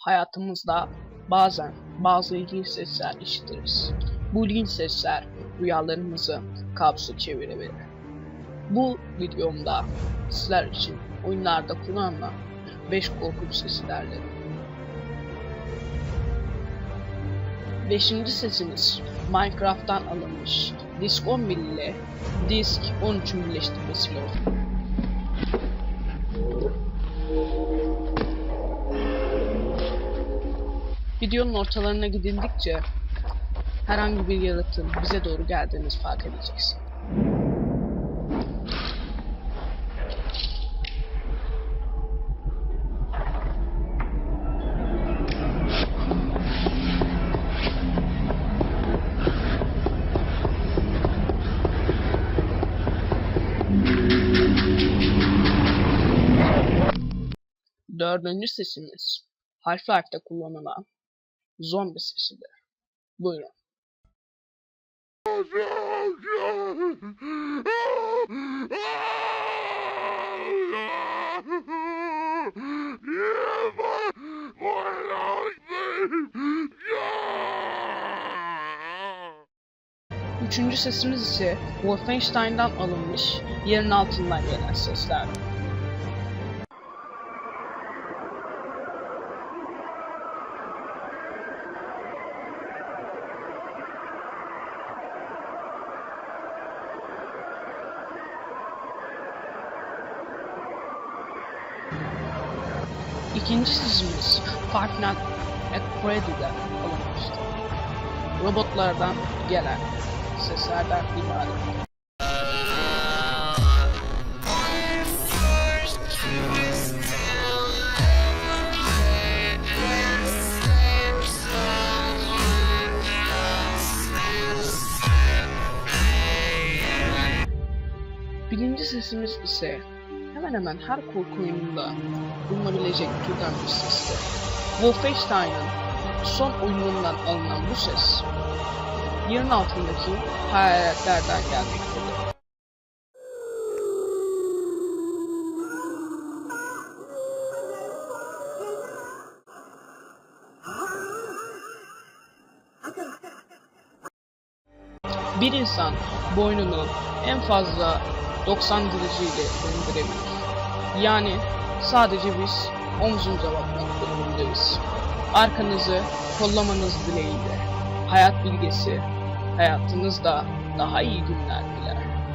Hayatımızda bazen bazı ilginç sesler işitiriz. Bu ilginç sesler rüyalarımızı kabusa çevirebilir. Bu videomda sizler için oyunlarda kullanılan 5 korkunç sesi derledim. Beşinci sesimiz Minecraft'tan alınmış Disk 11 ile Disk 13'ün birleştirmesiyle oldu. Videonun ortalarına gidildikçe herhangi bir yaratığın bize doğru geldiğini fark edeceksin. Dördüncü sesimiz Half-Life'de kullanılan zombi sesidir. Buyurun. Üçüncü sesimiz ise Wolfenstein'dan alınmış yerin altından gelen sesler. İkinci Five Nights at Freddy'den alınmıştı. Robotlardan gelen seslerden ibaret. Birinci sesimiz ise hemen hemen her korku oyununda bulunabilecek türden bir sestir. Wolfenstein'ın son oyunundan alınan bu ses, yerin altındaki hayaletlerden gelmektedir. Bir insan boynunu en fazla 90 derece ile döndürebilir. Yani sadece biz omzunuza bakmak durumundayız. Arkanızı kollamanız dileğiyle. Hayat bilgesi hayatınızda daha iyi günler